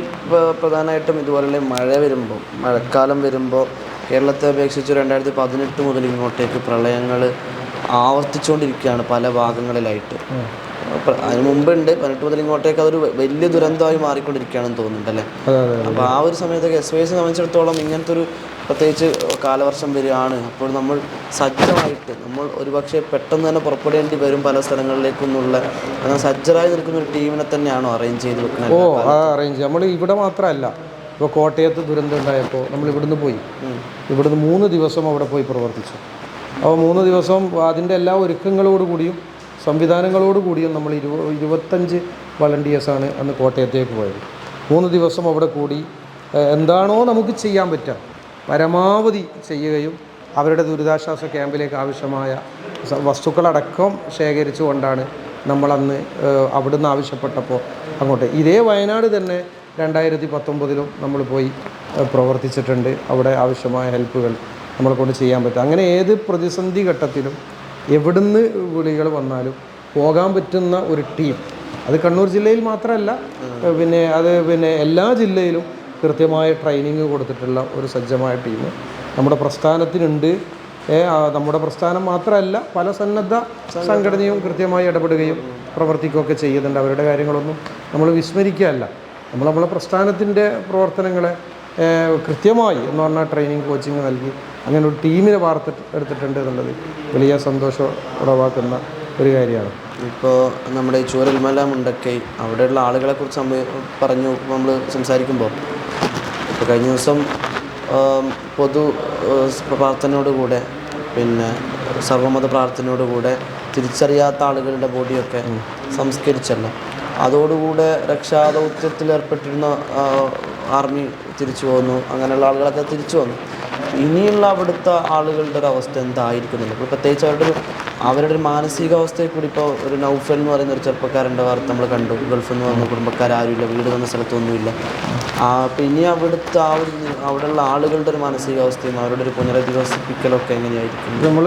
ഇപ്പോൾ പ്രധാനമായിട്ടും ഇതുപോലെ മഴ വരുമ്പോൾ മഴക്കാലം വരുമ്പോൾ കേരളത്തെ അപേക്ഷിച്ച് രണ്ടായിരത്തി പതിനെട്ട് മുതൽ ഇങ്ങോട്ടേക്ക് പ്രളയങ്ങൾ ആവർത്തിച്ചുകൊണ്ടിരിക്കുകയാണ് പല ഭാഗങ്ങളിലായിട്ട്. അതിന് മുമ്പുണ്ട്. പതിനെട്ട് മുതൽ ഇങ്ങോട്ടേക്ക് അതൊരു വലിയ ദുരന്തമായി മാറിക്കൊണ്ടിരിക്കുകയാണെന്ന് തോന്നുന്നുണ്ട് അല്ലേ? അതെ അതെ അപ്പോൾ ആ ഒരു സമയത്തൊക്കെ എസ് വൈ എസ് സംബന്ധിച്ചിടത്തോളം ഇങ്ങനത്തെ ഒരു പ്രത്യേകിച്ച് കാലവർഷം വരികയാണ്. അപ്പോൾ നമ്മൾ സജ്ജമായിട്ട് നമ്മൾ ഒരുപക്ഷെ പെട്ടെന്ന് തന്നെ പുറപ്പെടേണ്ടി വരും പല സ്ഥലങ്ങളിലേക്കൊന്നുള്ള സജ്ജരായി നിൽക്കുന്ന ഒരു ടീമിനെ തന്നെയാണോ അറേഞ്ച് ചെയ്ത് വെക്കുന്നത് ഓ അറേഞ്ച് നമ്മൾ ഇവിടെ മാത്രമല്ല. ഇപ്പോൾ കോട്ടയത്ത് ദുരന്തം ഉണ്ടായപ്പോൾ നമ്മൾ ഇവിടുന്ന് പോയി. ഇവിടുന്ന് മൂന്ന് ദിവസം അവിടെ പോയി പ്രവർത്തിച്ചു. അപ്പോൾ മൂന്ന് ദിവസം അതിന്റെ എല്ലാ ഒരുക്കങ്ങളോട് കൂടിയും സംവിധാനങ്ങളോട് കൂടിയും നമ്മൾ ഇരുപ ഇരുപത്തഞ്ച് വളണ്ടിയേഴ്സാണ് അന്ന് കോട്ടയത്തേക്ക് പോയത്. മൂന്ന് ദിവസം അവിടെ കൂടി എന്താണോ നമുക്ക് ചെയ്യാൻ പറ്റുക. പരമാവധി ചെയ്യുകയും അവരുടെ ദുരിതാശ്വാസ ക്യാമ്പിലേക്ക് ആവശ്യമായ വസ്തുക്കളടക്കം ശേഖരിച്ചു കൊണ്ടാണ് നമ്മളന്ന് അവിടുന്ന് ആവശ്യപ്പെട്ടപ്പോൾ അങ്ങോട്ട്. ഇതേ വയനാട് തന്നെ രണ്ടായിരത്തി പത്തൊമ്പതിലും നമ്മൾ പോയി പ്രവർത്തിച്ചിട്ടുണ്ട്. അവിടെ ആവശ്യമായ ഹെൽപ്പുകൾ നമ്മളെ കൊണ്ട് ചെയ്യാൻ പറ്റും. അങ്ങനെ ഏത് പ്രതിസന്ധി ഘട്ടത്തിലും എവിടുന്ന് വിളികൾ വന്നാലും പോകാൻ പറ്റുന്ന ഒരു ടീം. അത് കണ്ണൂർ ജില്ലയിൽ മാത്രമല്ല പിന്നെ അത് പിന്നെ എല്ലാ ജില്ലയിലും കൃത്യമായ ട്രെയിനിങ് കൊടുത്തിട്ടുള്ള ഒരു സജ്ജമായ ടീം നമ്മുടെ പ്രസ്ഥാനത്തിനുണ്ട്. നമ്മുടെ പ്രസ്ഥാനം മാത്രമല്ല പല സന്നദ്ധ സംഘടനയും കൃത്യമായി ഇടപെടുകയും പ്രവർത്തിക്കുകയൊക്കെ ചെയ്യുന്നുണ്ട്. അവരുടെ കാര്യങ്ങളൊന്നും നമ്മൾ വിസ്മരിക്കുകയല്ല. നമ്മൾ നമ്മളെ പ്രസ്ഥാനത്തിന്റെ പ്രവർത്തനങ്ങളെ കൃത്യമായി എന്ന് പറഞ്ഞാൽ ട്രെയിനിങ് കോച്ചിങ് നൽകി. അങ്ങനെ ഒരു ടീമിനെ വാർത്ത എടുത്തിട്ടുണ്ട് എന്നുള്ളത് വലിയ സന്തോഷം ഉളവാക്കുന്ന ഒരു കാര്യമാണ്. ഇപ്പോൾ നമ്മുടെ ഈ ചൂരൽമല മുണ്ടക്കൈ അവിടെയുള്ള ആളുകളെ കുറിച്ച് നമ്മൾ പറഞ്ഞു നമ്മൾ സംസാരിക്കുമ്പോൾ ഇപ്പോൾ കഴിഞ്ഞ ദിവസം പൊതു പ്രാർത്ഥനയോടുകൂടെ പിന്നെ സർവമത പ്രാർത്ഥനയോടുകൂടെ തിരിച്ചറിയാത്ത ആളുകളുടെ ബോഡിയൊക്കെ സംസ്കരിച്ചല്ലോ. അതോടുകൂടെ രക്ഷാദൗത്യത്തിൽ ഏർപ്പെട്ടിരുന്ന ആർമി തിരിച്ചു പോകുന്നു അങ്ങനെയുള്ള ആളുകളൊക്കെ തിരിച്ചു വന്നു. ഇനിയുള്ള അവിടുത്തെ ആളുകളുടെ ഒരു അവസ്ഥ എന്തായിരിക്കുന്നില്ല ഇപ്പോൾ പ്രത്യേകിച്ച് അവരുടെ ഒരു അവരുടെ ഒരു മാനസികാവസ്ഥയെ കൂടി ഇപ്പോൾ ഒരു നൗഫൽ എന്ന് പറയുന്ന ഒരു ചെറുപ്പക്കാരന്റെ വാർത്ത നമ്മൾ കണ്ടു. ഗൾഫിൽ നിന്ന് വന്ന കുടുംബക്കാരാരുമില്ല വീട് വന്ന സ്ഥലത്തൊന്നുമില്ല. അപ്പോൾ ഇനി അവിടുത്തെ ആ ഒരു അവിടെയുള്ള ആളുകളുടെ ഒരു മാനസികാവസ്ഥയും അവരുടെ ഒരു പുനരധിവസിപ്പിക്കലൊക്കെ എങ്ങനെയായിരിക്കും? നമ്മൾ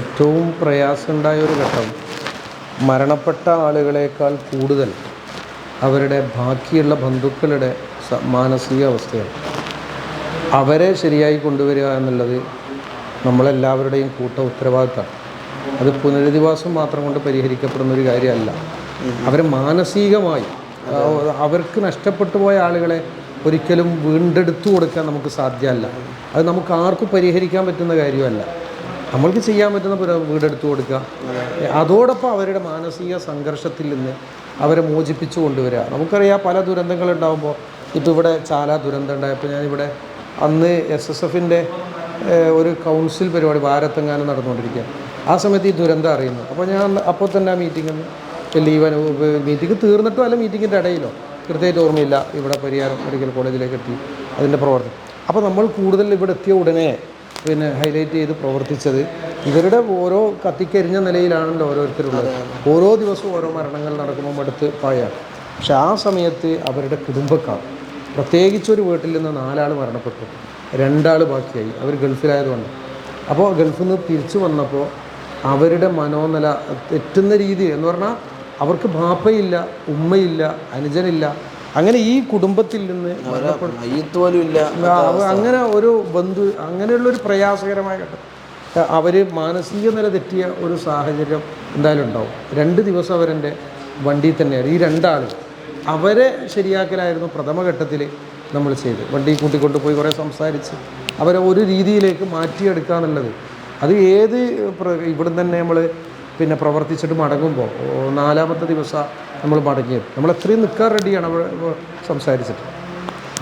ഏറ്റവും പ്രയാസമുണ്ടായ ഒരു ഘട്ടം. മരണപ്പെട്ട ആളുകളേക്കാൾ കൂടുതൽ അവരുടെ ബാക്കിയുള്ള ബന്ധുക്കളുടെ മാനസിക അവസ്ഥയാണ്. അവരെ ശരിയായി കൊണ്ടുവരിക എന്നുള്ളത് നമ്മളെല്ലാവരുടെയും കൂട്ട ഉത്തരവാദിത്തമാണ്. അത് പുനരധിവാസം മാത്രം കൊണ്ട് പരിഹരിക്കപ്പെടുന്ന ഒരു കാര്യമല്ല. അവർ മാനസികമായി അവർക്ക് നഷ്ടപ്പെട്ടു പോയ ആളുകളെ ഒരിക്കലും വീണ്ടെടുത്തു കൊടുക്കാൻ നമുക്ക് സാധ്യമല്ല. അത് നമുക്ക് ആർക്കും പരിഹരിക്കാൻ പറ്റുന്ന കാര്യമല്ല. നമ്മൾക്ക് ചെയ്യാൻ പറ്റുന്ന വീടെടുത്തു കൊടുക്കുക. അതോടൊപ്പം അവരുടെ മാനസിക സംഘർഷത്തിൽ നിന്ന് അവരെ മോചിപ്പിച്ചു കൊണ്ടുവരിക. നമുക്കറിയാം പല ദുരന്തങ്ങളുണ്ടാകുമ്പോൾ ഇപ്പോൾ ഇവിടെ ചാല ദുരന്തം ഉണ്ടായപ്പോൾ ഞാനിവിടെ അന്ന് എസ് എസ് എഫിന്റെ ഒരു കൗൺസിൽ പരിപാടി ഭാരത്തെങ്ങാനും നടന്നുകൊണ്ടിരിക്കുകയാണ്. ആ സമയത്ത് ഈ ദുരന്തം അറിയുന്നു. അപ്പോൾ ഞാൻ അപ്പോൾ തന്നെ ആ മീറ്റിംഗ് ലീവ് മീറ്റിംഗ് തീർന്നിട്ടോ അല്ല മീറ്റിങ്ങിന്റെ ഇടയിലോ? കൃത്യമായിട്ട് ഓർമ്മയില്ല. ഇവിടെ പരിയാരം മെഡിക്കൽ കോളേജിലേക്ക് എത്തി അതിന്റെ പ്രവർത്തനം. അപ്പോൾ നമ്മൾ കൂടുതൽ ഇവിടെ എത്തിയ ഉടനെ പിന്നെ ഹൈലൈറ്റ് ചെയ്ത് പ്രവർത്തിച്ചത് ഇവരുടെ ഓരോ കത്തിക്കരിഞ്ഞ നിലയിലാണല്ലോ ഓരോരുത്തരുള്ളത്. ഓരോ ദിവസവും ഓരോ മരണങ്ങൾ നടക്കുമ്പോൾ അടുത്ത് പായാണ് പക്ഷെ ആ സമയത്ത് അവരുടെ കുടുംബക്കാർ പ്രത്യേകിച്ച് ഒരു വീട്ടിൽ നിന്ന് നാലാൾ മരണപ്പെട്ടു. രണ്ടാൾ ബാക്കിയായി. അവർ ഗൾഫിലായതുകൊണ്ട് അപ്പോൾ ഗൾഫിൽ നിന്ന് തിരിച്ചു വന്നപ്പോൾ അവരുടെ മനോനില തെറ്റുന്ന രീതി എന്ന് പറഞ്ഞാൽ അവർക്ക് ബാപ്പയില്ല ഉമ്മയില്ല അനുജനില്ല. അങ്ങനെ ഈ കുടുംബത്തിൽ നിന്ന് അങ്ങനെ ഒരു ബന്ധു അങ്ങനെയുള്ളൊരു പ്രയാസകരമായ ഘട്ടം. അവർ മാനസിക നില തെറ്റിയ ഒരു സാഹചര്യം എന്തായാലും ഉണ്ടാവും. രണ്ട് ദിവസം അവരെന്റെ വണ്ടിയിൽ തന്നെയാണ് ഈ രണ്ടാൾ അവരെ ശരിയാക്കലായിരുന്നു പ്രഥമഘട്ടത്തിൽ നമ്മൾ ചെയ്ത് വണ്ടി കൂട്ടിക്കൊണ്ട് പോയി കുറേ സംസാരിച്ച് അവരെ ഒരു രീതിയിലേക്ക് മാറ്റിയെടുക്കുക എന്നുള്ളത്. അത് ഏത് ഇവിടുന്ന് തന്നെ നമ്മൾ പിന്നെ പ്രവർത്തിച്ചിട്ട് മടങ്ങുമ്പോൾ നാലാമത്തെ ദിവസം നമ്മൾ മടങ്ങിയത്. നമ്മൾ എത്രയും നിൽക്കാൻ റെഡിയാണ് അവിടെ സംസാരിച്ചിട്ട്.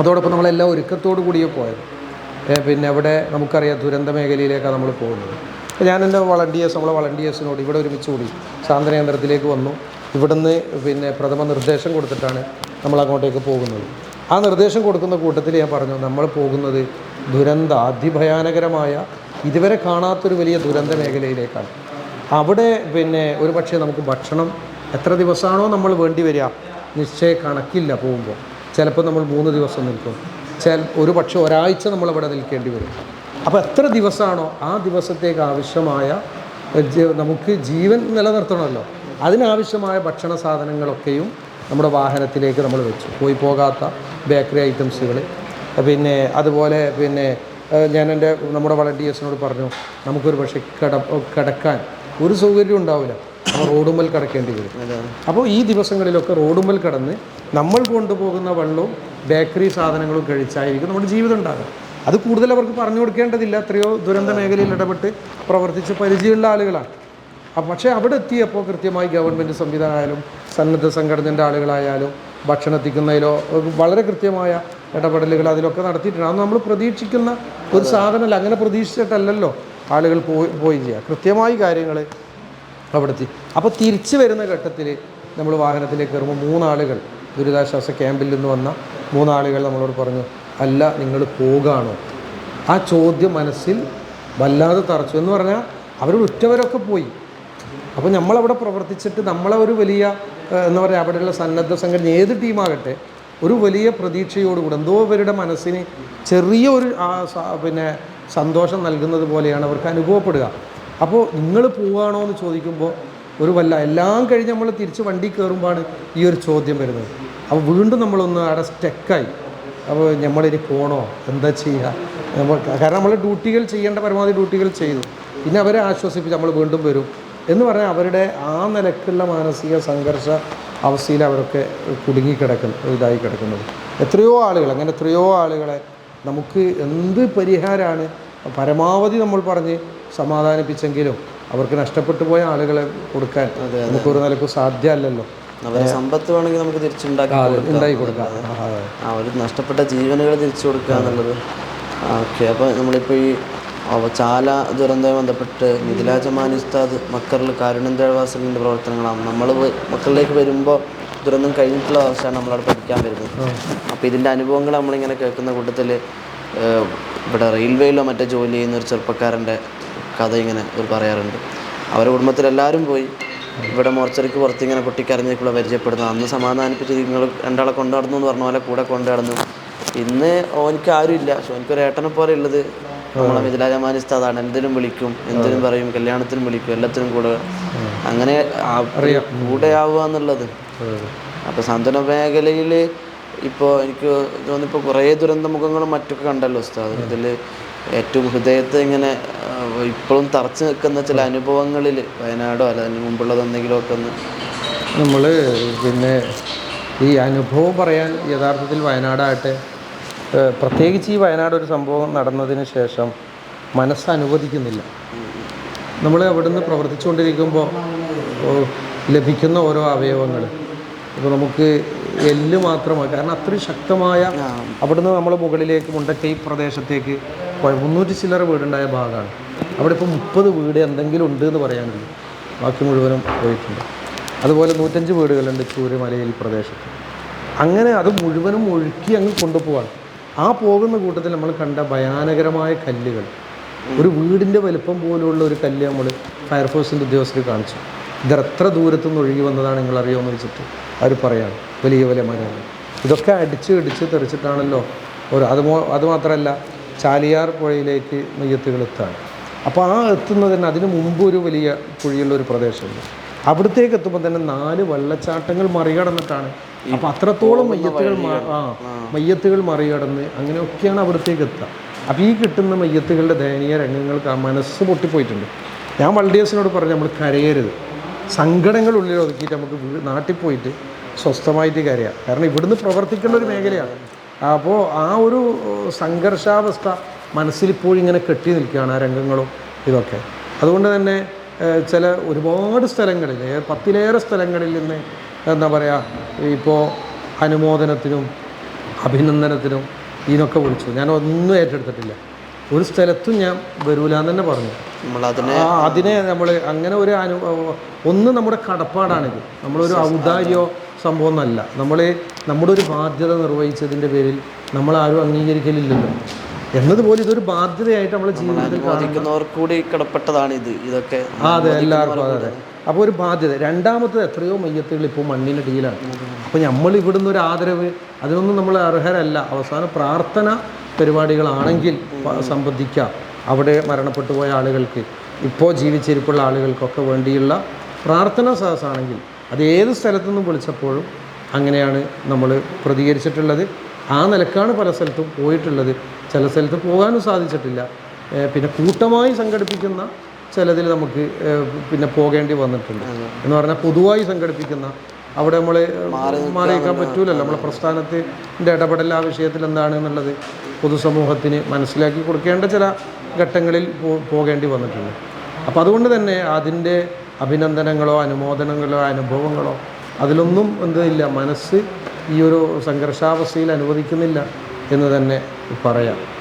അതോടൊപ്പം നമ്മളെല്ലാം ഒരുക്കത്തോടു കൂടിയേ പോയത്. പിന്നെ അവിടെ നമുക്കറിയാം ദുരന്ത മേഖലയിലേക്കാണ് നമ്മൾ പോകുന്നത്. ഞാൻ എന്റെ വളണ്ടിയേഴ്സ് നമ്മളെ വളണ്ടിയേഴ്സിനോട് ഇവിടെ ഒരുമിച്ച് കൂടി സാന്ത്വന കേന്ദ്രത്തിലേക്ക് വന്നു. ഇവിടുന്ന് പിന്നെ പ്രഥമ നിർദ്ദേശം കൊടുത്തിട്ടാണ് നമ്മൾ അങ്ങോട്ടേക്ക് പോകുന്നത്. ആ നിർദ്ദേശം കൊടുക്കുന്ന കൂട്ടത്തിൽ ഞാൻ പറഞ്ഞു നമ്മൾ പോകുന്നത് ദുരന്ത അതിഭയാനകരമായ ഇതുവരെ കാണാത്തൊരു വലിയ ദുരന്ത മേഖലയിലേക്കാണ്. അവിടെ പിന്നെ ഒരു പക്ഷേ നമുക്ക് ഭക്ഷണം എത്ര ദിവസമാണോ നമ്മൾ വേണ്ടി വരിക. നിശ്ചയ കണക്കില്ല പോകുമ്പോൾ. ചിലപ്പോൾ നമ്മൾ മൂന്ന് ദിവസം നിൽക്കും. ചില ഒരു പക്ഷേ ഒരാഴ്ച നമ്മൾ അവിടെ നിൽക്കേണ്ടി വരും. അപ്പോൾ എത്ര ദിവസമാണോ ആ ദിവസത്തേക്ക് ആവശ്യമായ നമുക്ക് ജീവൻ നിലനിർത്തണമല്ലോ. അതിനാവശ്യമായ ഭക്ഷണ സാധനങ്ങളൊക്കെയും നമ്മുടെ വാഹനത്തിലേക്ക് നമ്മൾ വെച്ചു. പോയി പോകാത്ത ബേക്കറി ഐറ്റംസുകൾ. പിന്നെ അതുപോലെ പിന്നെ ഞാൻ എന്റെ നമ്മുടെ വളണ്ടിയേഴ്സിനോട് പറഞ്ഞു നമുക്കൊരു പക്ഷേ കിട കിടക്കാൻ ഒരു സൗകര്യം ഉണ്ടാവില്ല. അപ്പോൾ റോഡുമ്മൽ കിടക്കേണ്ടി വരും. അപ്പോൾ ഈ ദിവസങ്ങളിലൊക്കെ റോഡുമ്മൽ കിടന്ന് നമ്മൾ കൊണ്ടുപോകുന്ന വെള്ളവും ബേക്കറി സാധനങ്ങളും കഴിച്ചായിരിക്കും നമ്മുടെ ജീവിതം ഉണ്ടാകുക അത് കൂടുതൽ അവർക്ക് പറഞ്ഞു കൊടുക്കേണ്ടതില്ല. എത്രയോ ദുരന്ത മേഖലയിൽ ഇടപെട്ട് പ്രവർത്തിച്ച് പരിചയമുള്ള ആളുകളാണ്. പക്ഷേ അവിടെ എത്തിയപ്പോൾ കൃത്യമായി ഗവൺമെന്റ് സംവിധാനമായാലും സന്നദ്ധ സംഘടനന്റെ ആളുകളായാലും ഭക്ഷണം എത്തിക്കുന്നതിലോ വളരെ കൃത്യമായ ഇടപെടലുകൾ അതിലൊക്കെ നടത്തിയിട്ടുണ്ട്. അത് നമ്മൾ പ്രതീക്ഷിക്കുന്ന ഒരു സാധനമല്ല. അങ്ങനെ പ്രതീക്ഷിച്ചിട്ടല്ലല്ലോ ആളുകൾ പോയി പോയി ചെയ്യുക. കൃത്യമായി കാര്യങ്ങൾ അവിടെ എത്തി അപ്പോൾ തിരിച്ചു വരുന്ന ഘട്ടത്തിൽ നമ്മൾ വാഹനത്തിലേക്ക് കയറുമ്പോൾ മൂന്നാളുകൾ ദുരിതാശ്വാസ ക്യാമ്പിൽ നിന്ന് വന്ന മൂന്നാളുകൾ നമ്മളോട് പറഞ്ഞു അല്ല നിങ്ങൾ പോകാണോ? ആ ചോദ്യം മനസ്സിൽ വല്ലാതെ തറച്ചു. എന്ന് പറഞ്ഞാൽ അവർ ഉറ്റവരൊക്കെ പോയി. അപ്പോൾ നമ്മളവിടെ പ്രവർത്തിച്ചിട്ട് നമ്മളെ ഒരു വലിയ എന്താ പറയുക അവിടെയുള്ള സന്നദ്ധ സംഘടന ഏത് ടീമാകട്ടെ ഒരു വലിയ പ്രതീക്ഷയോടുകൂടി എന്തോ ഇവരുടെ മനസ്സിന് ചെറിയ ഒരു പിന്നെ സന്തോഷം നൽകുന്നത് പോലെയാണ് അവർക്ക് അനുഭവപ്പെടുക. അപ്പോൾ നിങ്ങൾ പോവുകയാണോ എന്ന് ചോദിക്കുമ്പോൾ ഒരു വല്ല എല്ലാം കഴിഞ്ഞ് നമ്മൾ തിരിച്ച് വണ്ടി കയറുമ്പോഴാണ് ഈ ഒരു ചോദ്യം വരുന്നത്. അപ്പോൾ വീണ്ടും നമ്മളൊന്ന് അവിടെ സ്റ്റക്കായി. അപ്പോൾ നമ്മളിനി പോകണോ എന്താ ചെയ്യുക കാരണം നമ്മൾ ഡ്യൂട്ടികൾ ചെയ്യേണ്ട പരമാവധി ഡ്യൂട്ടികൾ ചെയ്തു. പിന്നെ അവരെ ആശ്വസിപ്പിച്ച് നമ്മൾ വീണ്ടും വരും. എന്ന് പറഞ്ഞാൽ അവരുടെ ആ നിലക്കുള്ള മാനസിക സംഘർഷ അവസ്ഥയിൽ അവരൊക്കെ കുടുങ്ങിക്കിടക്കുന്നു ഇതായി കിടക്കുന്നത്. എത്രയോ ആളുകൾ അങ്ങനെ എത്രയോ ആളുകളെ നമുക്ക് എന്ത് പരിഹാരമാണ് പരമാവധി നമ്മൾ പറഞ്ഞ് സമാധാനിപ്പിച്ചെങ്കിലും അവർക്ക് നഷ്ടപ്പെട്ടു പോയ ആളുകളെ കൊടുക്കാൻ നമുക്കൊരു നിലക്കും സാധ്യമല്ലല്ലോ. അവരെ സമ്പത്ത് വേണമെങ്കിൽ നമുക്ക് തിരിച്ചുണ്ടാക്കി കൊടുക്കാം. ആ, ഒരു നഷ്ടപ്പെട്ട ജീവനുകൾ തിരിച്ചു കൊടുക്കുക എന്നുള്ളത്. ഓക്കെ. അപ്പോൾ നമ്മളിപ്പോൾ ഈ ചാല ദുരന്തവുമായി ബന്ധപ്പെട്ട് മിഥില ജമാനി ഉസ്താദ് മക്കറിൽ കാരുണ്യന്തേവാസലിന്റെ പ്രവർത്തനങ്ങളാണ്. നമ്മൾ മക്കളിലേക്ക് വരുമ്പോൾ ദുരന്തം കഴിഞ്ഞിട്ടുള്ള അവസ്ഥയാണ് നമ്മളവിടെ പഠിക്കാൻ വരുന്നത്. അപ്പോൾ ഇതിന്റെ അനുഭവങ്ങൾ നമ്മളിങ്ങനെ കേൾക്കുന്ന കൂട്ടത്തിൽ ഇവിടെ റെയിൽവേയിലോ മറ്റോ ജോലി ചെയ്യുന്ന ഒരു ചെറുപ്പക്കാരന്റെ കഥ ഇങ്ങനെ ഒരു പറയാറുണ്ട്. അവരുടെ കുടുംബത്തിലെല്ലാവരും പോയി ഇവിടെ മോർച്ചറിക്ക് പുറത്ത് ഇങ്ങനെ പൊട്ടിക്കരഞ്ഞേക്കുള്ള പരിചയപ്പെടുന്നത്. അന്ന് സമാധാനിപ്പിച്ച് നിങ്ങൾ രണ്ടാളെ കൊണ്ടു നടന്നു എന്ന് പറഞ്ഞ പോലെ കൂടെ കൊണ്ടു നടന്നു ഇന്ന് ഓനിക്ക് ആരുമില്ല. പക്ഷെ ഓനിക്കൊരു ഏട്ടനെ പോലെ ഉള്ളത് നമ്മളെ മിഥിലാജമാനി ഉസ്താദാണ് എന്തിനും വിളിക്കും. എന്തിനും പറയും. കല്യാണത്തിനും വിളിക്കും. എല്ലാത്തിനും കൂടെ. അങ്ങനെ കൂടെ ആവുക എന്നുള്ളത്. അപ്പോൾ സാന്ത്വന മേഖലയിൽ ഇപ്പോൾ എനിക്ക് തോന്നുന്നു ഇപ്പോൾ കുറേ ദുരന്ത മുഖങ്ങളും മറ്റൊക്കെ കണ്ടല്ലോ ഉസ്താദ്. ഇതിൽ ഏറ്റവും ഹൃദയത്തെ ഇങ്ങനെ ഇപ്പോഴും തറച്ച് നിൽക്കുന്ന ചില അനുഭവങ്ങളിൽ വയനാടോ അല്ല അതിന് മുമ്പുള്ളത് എന്തെങ്കിലുമൊക്കെ ഒന്ന് നമ്മൾ പിന്നെ ഈ അനുഭവം പറയാൻ യഥാർത്ഥത്തിൽ വയനാടാകട്ടെ പ്രത്യേകിച്ച് ഈ വയനാട് ഒരു സംഭവം നടന്നതിന് ശേഷം മനസ്സ് അനുവദിക്കുന്നില്ല. നമ്മൾ അവിടുന്ന് പ്രവർത്തിച്ചുകൊണ്ടിരിക്കുമ്പോൾ ലഭിക്കുന്ന ഓരോ അവയവങ്ങൾ ഇപ്പോൾ നമുക്ക് എല്ല് മാത്രമാണ്. കാരണം അത്രയും ശക്തമായ അവിടുന്ന് നമ്മൾ മുകളിലേക്ക് മുണ്ടക്കൈ പ്രദേശത്തേക്ക് മുന്നൂറ്റി ചില്ലറ വീടുണ്ടായ ഭാഗമാണ്. അവിടെ ഇപ്പോൾ മുപ്പത് വീട് എന്തെങ്കിലും ഉണ്ട് എന്ന് പറയാനുള്ളൂ ബാക്കി മുഴുവനും പോയിട്ടുണ്ട്. അതുപോലെ നൂറ്റഞ്ച് വീടുകളുണ്ട് ചൂരമലയിൽ പ്രദേശത്ത്. അങ്ങനെ അത് മുഴുവനും ഒഴുക്കി അങ്ങ് കൊണ്ടുപോവാണ്. ആ പോകുന്ന കൂട്ടത്തിൽ നമ്മൾ കണ്ട ഭയാനകരമായ കല്ലുകൾ. ഒരു വീടിന്റെ വലുപ്പം പോലുള്ള ഒരു കല്ല് നമ്മൾ ഫയർഫോഴ്സിന്റെ ഉദ്യോഗസ്ഥർ കാണിച്ചു. ഇത് എത്ര ദൂരത്തു നിന്ന് ഒഴുകി വന്നതാണ് നിങ്ങൾ അറിയുമെന്ന് വെച്ചിട്ട് അവർ പറയാണ്. വലിയ വലിയ മരങ്ങൾ. ഇതൊക്കെ അടിച്ച് ഇടിച്ച് തെറിച്ചിട്ടാണല്ലോ. ഒരു അത് അതുമാത്രമല്ല ചാലിയാർ പുഴയിലേക്ക് നെയ്യത്തുകൾ എത്താണ് അപ്പോൾ ആ എത്തുന്നതിന് അതിന് മുമ്പ് ഒരു വലിയ കുഴിയുള്ള ഒരു പ്രദേശമുണ്ട്. അവിടത്തേക്ക് എത്തുമ്പോൾ തന്നെ നാല് വെള്ളച്ചാട്ടങ്ങൾ മറികടന്നിട്ടാണ്. അപ്പം അത്രത്തോളം മയ്യത്തുകൾ ആ മയ്യത്തുകൾ മറികടന്ന് അങ്ങനെയൊക്കെയാണ് അവിടത്തേക്ക് എത്തുക. അപ്പോൾ ഈ കിട്ടുന്ന മയ്യത്തുകളുടെ ദയനീയ രംഗങ്ങൾക്ക് ആ മനസ്സ് പൊട്ടിപ്പോയിട്ടുണ്ട്. ഞാൻ വൾഡിയേഴ്സിനോട് പറഞ്ഞു നമ്മൾ കരയരുത്. സങ്കടങ്ങൾ ഉള്ളിൽ ഒതുക്കിയിട്ട് നമുക്ക് നാട്ടിൽ പോയിട്ട് സ്വസ്ഥമായിട്ട് കരയാം. കാരണം ഇവിടുന്ന് പ്രവർത്തിക്കേണ്ട ഒരു മേഖലയാണ്. അപ്പോൾ ആ ഒരു സംഘർഷാവസ്ഥ മനസ്സിലിപ്പോഴും ഇങ്ങനെ കെട്ടി നിൽക്കുകയാണ് ആ രംഗങ്ങളും ഇതൊക്കെ. അതുകൊണ്ട് തന്നെ ചില ഒരുപാട് സ്ഥലങ്ങളിൽ പത്തിലേറെ സ്ഥലങ്ങളിൽ നിന്ന് എന്താ പറയുക ഇപ്പോൾ അനുമോദനത്തിനും അഭിനന്ദനത്തിനും ഇതിനൊക്കെ വിളിച്ചു. ഞാൻ ഒന്നും ഏറ്റെടുത്തിട്ടില്ല. ഒരു സ്ഥലത്തും ഞാൻ വരൂല എന്ന് തന്നെ പറഞ്ഞു. നമ്മളതിനെ അതിനെ നമ്മൾ അങ്ങനെ ഒരു അനു ഒന്ന് നമ്മുടെ കടപ്പാടാണിത്. നമ്മളൊരു ഔദാര്യോ സംഭവം ഒന്നല്ല. നമ്മൾ നമ്മുടെ ഒരു ബാധ്യത നിർവഹിച്ചതിന്റെ പേരിൽ നമ്മളാരും അംഗീകരിക്കലില്ലല്ലോ. എന്നതുപോലെ ഇതൊരു ബാധ്യതയായിട്ട് നമ്മൾ ജീവിതത്തിൽ അനുമോദിക്കുന്നവർക്ക് കൂടി കടപ്പെട്ടതാണ് ഇത് ഇതൊക്കെ അതെ എല്ലാവർക്കും അതെ അപ്പോൾ ഒരു ബാധ്യത. രണ്ടാമത്തത് എത്രയോ മയ്യത്തുകൾ ഇപ്പോൾ മണ്ണിനടിയിലാണ് അപ്പോൾ നമ്മൾ ഇവിടുന്ന് ഒരു ആദരവ് അതിനൊന്നും നമ്മൾ അർഹരല്ല. അവസാനം പ്രാർത്ഥന പരിപാടികളാണെങ്കിൽ സംബന്ധിക്കാം. അവിടെ മരണപ്പെട്ടു പോയ ആളുകൾക്ക് ഇപ്പോൾ ജീവിച്ചിരിപ്പുള്ള ആളുകൾക്കൊക്കെ വേണ്ടിയുള്ള പ്രാർത്ഥന സഹസാണെങ്കിൽ അത് ഏത് സ്ഥലത്തു നിന്നും വിളിച്ചപ്പോഴും അങ്ങനെയാണ് നമ്മൾ പ്രതികരിച്ചിട്ടുള്ളത്. ആ നിലക്കാണ് പല സ്ഥലത്തും പോയിട്ടുള്ളത്. ചില സ്ഥലത്ത് പോകാനും സാധിച്ചിട്ടില്ല. പിന്നെ കൂട്ടമായി സംഘടിപ്പിക്കുന്ന ചിലതിൽ നമുക്ക് പിന്നെ പോകേണ്ടി വന്നിട്ടുണ്ട്. എന്ന് പറഞ്ഞാൽ പൊതുവായി സംഘടിപ്പിക്കുന്ന അവിടെ നമ്മൾ മാറി നിൽക്കാൻ പറ്റൂലല്ലോ. നമ്മളെ പ്രസ്ഥാനത്തിന്റെ ഇടപെടൽ ആ വിഷയത്തിൽ എന്താണ് എന്നുള്ളത് പൊതുസമൂഹത്തിന് മനസ്സിലാക്കി കൊടുക്കേണ്ട ചില ഘട്ടങ്ങളിൽ പോകേണ്ടി വന്നിട്ടുണ്ട്. അപ്പം അതുകൊണ്ട് തന്നെ അതിന്റെ അഭിനന്ദനങ്ങളോ അനുമോദനങ്ങളോ അനുഭവങ്ങളോ അതിലൊന്നും എന്തില്ല മനസ്സ് ഈ ഒരു സംഘർഷാവസ്ഥയിൽ അനുവദിക്കുന്നില്ല എന്ന് തന്നെ പറയാം.